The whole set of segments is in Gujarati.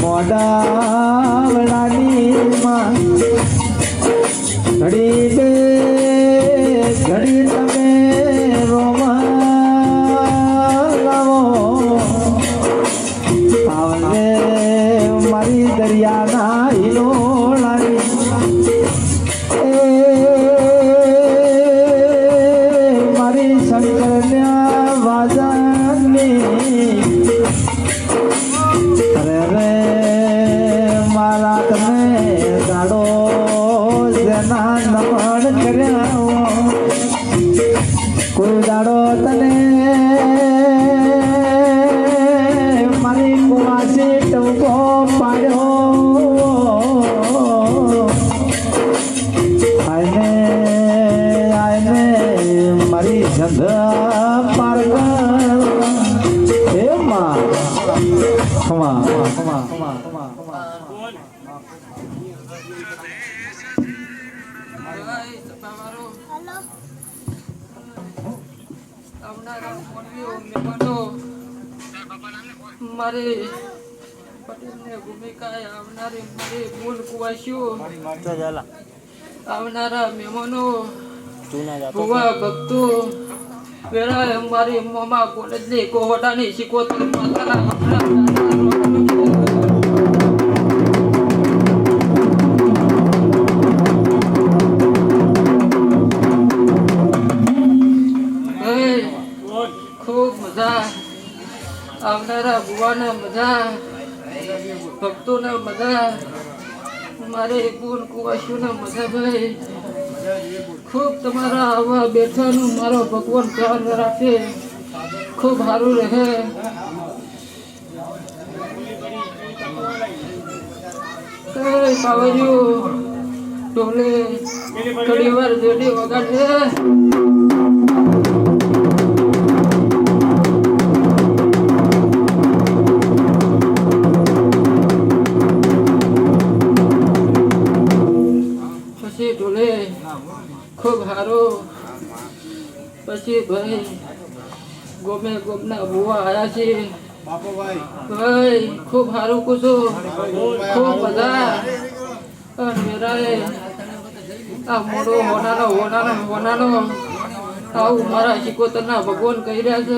મોડાવડાની માં. ઘડી બે ઘડી રોમાં લાવો. જેના નમણ કર્યા કોઈ દાડો તને મારી કુવાસી ટૂંકો પાડ્યો આયને આયને મારી સંધા પાર કર. હે માં ખમા ખમા ખમા ખમા ખમા મારી પટેલની ભૂમિકાએ આવનારી મારી મૂળ કુવાસીઓ આવનારા મહેમાનો, ભુવા ભક્તો પેલા મારી મોમા કોલેજની કોહોટાની શીખોતર આવનારા ભુવાને મજા ભક્તોના મજા મારે ગુણ કુવાસીઓને મજા ભાઈ, ખૂબ તમારા આવા બેઠાનું મારો ભગવાન ધ્યાન રાખે. ખૂબ સારું રહે. બાબાજી ઢોલે ઘણી વાર જોડી વગાડે. ખૂબ સારું પછી ભાઈ, ગોમે ગોમના ભુવા આવ્યા છે. ભાઈ, ખૂબ સારું કુછું ખૂબ બધા મેરાએ આ મોડો હોનાનો હોનાનો હોનાનો. આવું મારા શિકોતરના ભગવાન કહી રહ્યા છે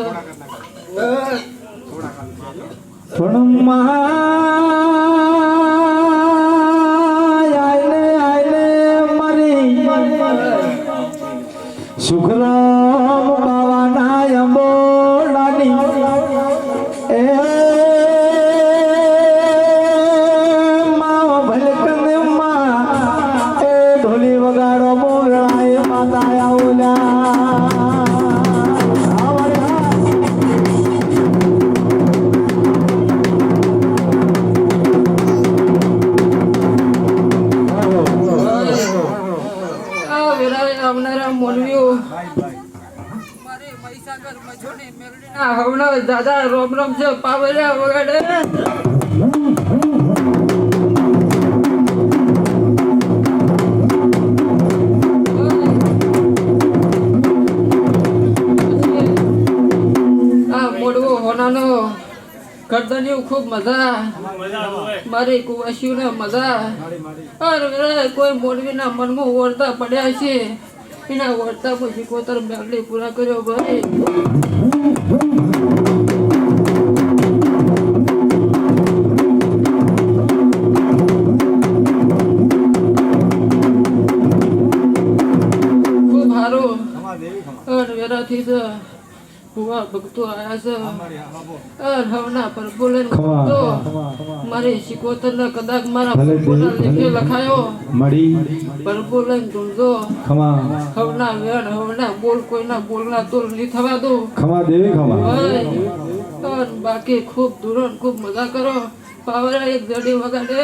સુખરામ. હવના દાદા રોમ રોમ છે પાવરિયા વગાડે. ગરદનિયું ખૂબ મજા. મારી કુવાસીઓને મજા. અરે, કોઈ મોરબીના મનમાં ઓરતા પડ્યા છે. એના વળતા પછી કોતર મેળડી પૂરા કર્યો ભાઈ. ભક્તો આયા પર બોલે મારી શિકોતરના કદાચ મારા દેવી, લેખે. લખાયો. મળી. પર બોલે ઢૂંઢો ખમા. હવના વેણ હવના બોલ કોઈના બોલના તોલ નહીં થવા દો. ખમા દેવી ખમા. બાકી ખૂબ ધૂરણ ખૂબ મજા કરો. પાવરા એક જડી વગાડે.